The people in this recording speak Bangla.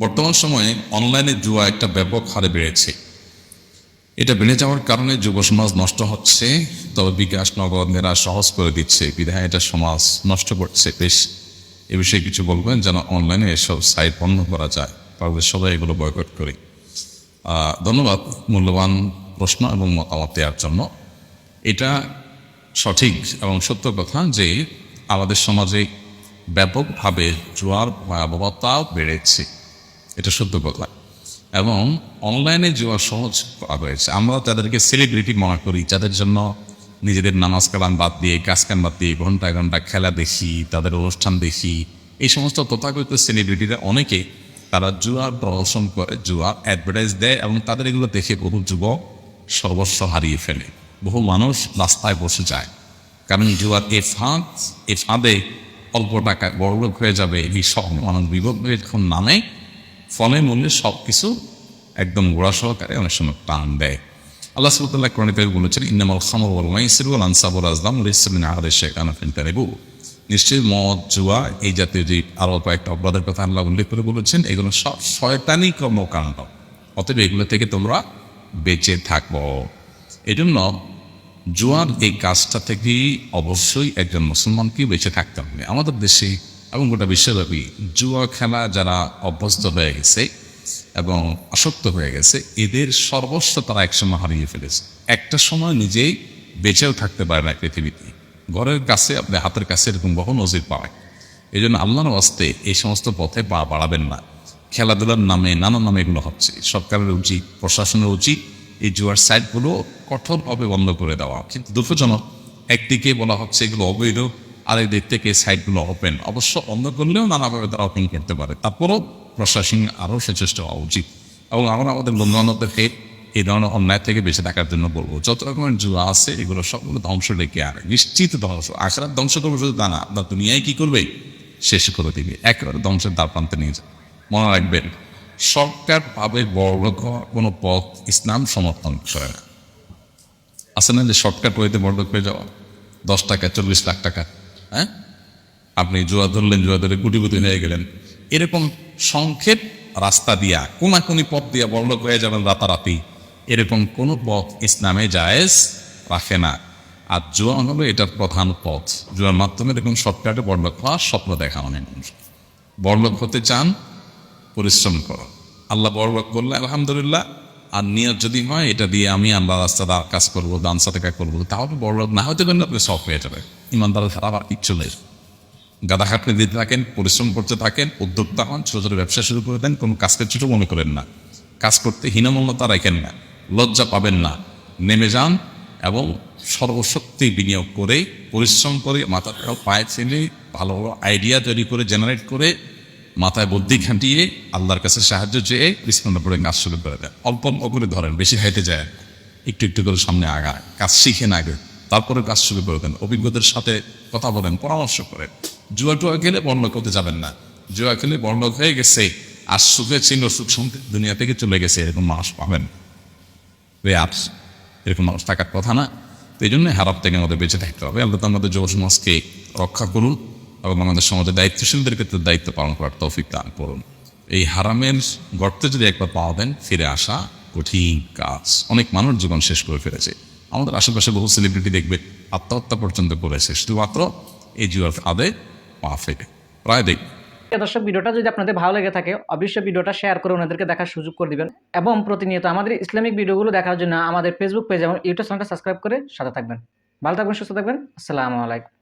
বর্তমান সময়ে অনলাইনে জুয়া একটা ব্যাপক হারে বেড়েছে। এটা বেড়ে যাওয়ার কারণে যুব সমাজ নষ্ট হচ্ছে, তবে বিকাশ, নগদ মেয়েরা সহজ করে দিচ্ছে। বিধায় এটা সমাজ নষ্ট করছে। বেশ, এ বিষয়ে কিছু বলবেন যেন অনলাইনে এসব সাইট বন্ধ করা যায়। তাহলে সবাই এগুলো বয়কট করি। ধন্যবাদ মূল্যবান প্রশ্ন এবং মতামত দেওয়ার জন্য। এটা সঠিক এবং সত্য কথা যে আমাদের সমাজে ব্যাপকভাবে জোয়ার ভয়াবহতা বেড়েছে। এটা সত্য কথা। এবং অনলাইনে জুয়া সহজ করা হয়েছে। আমরা তাদেরকে সেলিব্রিটি মনে করি, যাদের জন্য নিজেদের নামাজ কালাম বাদ দিয়ে, কাজ কাম বাদ দিয়ে, ঘণ্টা ঘণ্টা খেলা দেখি, তাদের অনুষ্ঠান দেখি, এই সমস্ত তথাকথিত সেলিব্রিটিরা অনেকে তারা জুয়ার প্রদর্শন করে, জুয়ার অ্যাডভার্টাইজ দেয় এবং তাদের এগুলো দেখে বহু যুবক সর্বস্ব হারিয়ে ফেলে। বহু মানুষ রাস্তায় বসে যায়। কারণ জুয়ার এ ফাঁদ, এ ফাঁদে অল্প টাকায় বড় হয়ে যাবে, এই সব মানুষ যখন নামে ফলে মূল্যে সব কিছু একদম গোড়া সহকারে অনেক সময় টান দেয়। আল্লাহ সাল্লাহ কোরআনিতে বলেছেন ইন্নামাল খামর ওয়াল মাইসির ওয়াল আনসাবুল আজলাম রিসমিন আহারে শেখানা ফিনতারিবু। নিশ্চয়ই মদ, জুয়া, এই জাতীয় যে আরও কয়েকটা অপরাধের কথা আল্লাহ উল্লেখ করে বলেছেন, এগুলো সব শয়তানি কর্মকাণ্ড। অতএব এগুলো থেকে তোমরা বেঁচে থাকব। জন্য জুয়ার এই কাজটা থেকে অবশ্যই একজন মুসলমানকে বেঁচে থাকতে হবে। আমাদের দেশে এবং গোটা বিশ্বব্যাপী জুয়া খেলা যারা অভ্যস্ত হয়ে গেছে এবং আসক্ত হয়ে গেছে, এদের সর্বস্ব তারা একসময় হারিয়ে ফেলেছে। একটা সময় নিজেই বেঁচেও থাকতে পারে না পৃথিবীতে। ঘরের কাছে আপনি হাতের কাছে এরকম বহু নজির পায় এই জন্য আল্লাহর অস্তে এই সমস্ত পথে পা বাড়াবেন না। খেলাধুলার নামে নানা নামে এগুলো হচ্ছে। সরকারের উচিত, প্রশাসনের উচিত এই জুয়ার সাইটগুলো কঠোরভাবে বন্ধ করে দেওয়া। কিন্তু দুঃখজনক একদিকে বলা হচ্ছে এগুলো অবৈধ। আরেক দিক থেকে সাইটগুলো ওপেন অবশ্য বন্ধ করলেও নানাভাবে তারা ওপেন করতে পারে। তারপরও প্রশাসন আরও সচেষ্ট হওয়া উচিত। এবং আমরা আমাদের বন্ধুবান্ধবদেরকে এই ধরনের অন্যায় থেকে বেঁচে থাকার জন্য বলব, যত রকমের জুয়া আছে, এগুলো সবগুলো ধ্বংস ডেকে আর নিশ্চিত ধ্বংস, আখরাত ধ্বংস করবে শুধু তা না, আপনার দুনিয়ায় কি করবে, শেষ করে দিবে। একেবারে ধ্বংসের দ্বার প্রান্তে নিয়ে যাবে। মনে রাখবেন সরকারভাবে বড় কোনো পথ ইসলাম সমর্থন করে না। আছে না যে শর্টকাট ওয়েতে বড় হয়ে যাওয়া? দশ টাকা, চল্লিশ লাখ টাকা। হ্যাঁ? আপনি জুয়া ধরলেন, জুয়া ধরে গুটিগুটি হয়ে গেলেন। এরকম সংক্ষেপ রাস্তা দিয়া, কোনাকুনি পথ দিয়া বড়লোক হয়ে যাবেন রাতারাতি। এরকম কোনো পথ ইসলামে জায়েজ রাখে না। আর জুয়া হলো এটার প্রধান পথ। জোয়ার মাধ্যমে এরকম শর্টকাটে বড়লোক হওয়ার স্বপ্ন দেখা অনেক মানুষ বড়লোক হতে চান, পরিশ্রম করো। আল্লাহ বড়লোক করলে আলহামদুলিল্লাহ আর নিয়ত যদি হয়, এটা দিয়ে আমি আল্লাহ রাস্তা কাজ করব দান সাদেকা করব তাহলে বড়লোক না হতে পারেন আপনি সব হয়ে যাবে। ইমানদার খারাপ আর কিচ্ছু নেই। গাদা খাটনি দিতে থাকেন, পরিশ্রম করতে থাকেন, উদ্যোক্তা হন, ছোটো ছোটো ব্যবসা শুরু করে দেন, কোনো কাজকে ছোটো মনে করেন না। কাজ করতে হীনমন্যতা রাখেন না, লজ্জা পাবেন না। নেমে যান এবং সর্বশক্তি বিনিয়োগ করে, পরিশ্রম করে, মাথার পায়ে ছেলে ভালো ভালো আইডিয়া তৈরি করে জেনারেট করে মাথায় বুদ্ধি খাটিয়ে আল্লাহর কাছে সাহায্য চেয়ে বিছানা পড়ে কাজ শুরু করে দেন অল্প অল্প করে ধরেন, বেশি খাইতে যায়। একটু একটু করে সামনে আগায়। কাজ শিখেন আগে তারপরে কাজ শুরু করে দেন। অভিজ্ঞতার সাথে কথা বলেন, পরামর্শ করেন। জুয়া টুয়া খেলে বর্ণক হতে যাবেন না। জুয়া খেলে বর্ণক হয়ে গেছে। আর সুখে ছিল সুখ শুনতে দুনিয়া থেকে চলে গেছে, এরকম মানুষ পাবেন। আপস, এরকম মানুষ থাকার কথা না। এই জন্য হারাপ থেকে আমাদের বেঁচে থাকতে হবে। আল্লাহ আমাদের যুব সমাজকে রক্ষা করুন। এবং আমাদের সমাজের দায়িত্বশীলদের ক্ষেত্রে দায়িত্ব পালন করার তৌফিক দান করুন এই হারামের গর্তে যদি একবার পাওয়া দেন ফিরে আসা কঠিন কাজ অনেক মানুষ জীবন শেষ করে ফেলেছে আমাদের আশেপাশে বহু সেলিব্রিটি দেখবে আত্মহত্যা পর্যন্ত করেছে শুধুমাত্র এই জুয়ার ফাঁদে পা ফেলে প্রায় দেখবে দর্শক ভিডিওটা যদি আপনাদের ভালো লেগে থাকে, অবশ্যই ভিডিওটা শেয়ার করে ওনাদেরকে দেখার সুযোগ করে দিবেন এবং প্রতিনিয়ত আমাদের ইসলামিক ভিডিওগুলো দেখার জন্য আমাদের ফেসবুক পেজ এবং ইউটিউব চ্যানেলটা সাবস্ক্রাইব করে সাথে থাকবেন। ভালো থাকবেন, সুস্থ থাকবেন। আসসালামু আলাইকুম।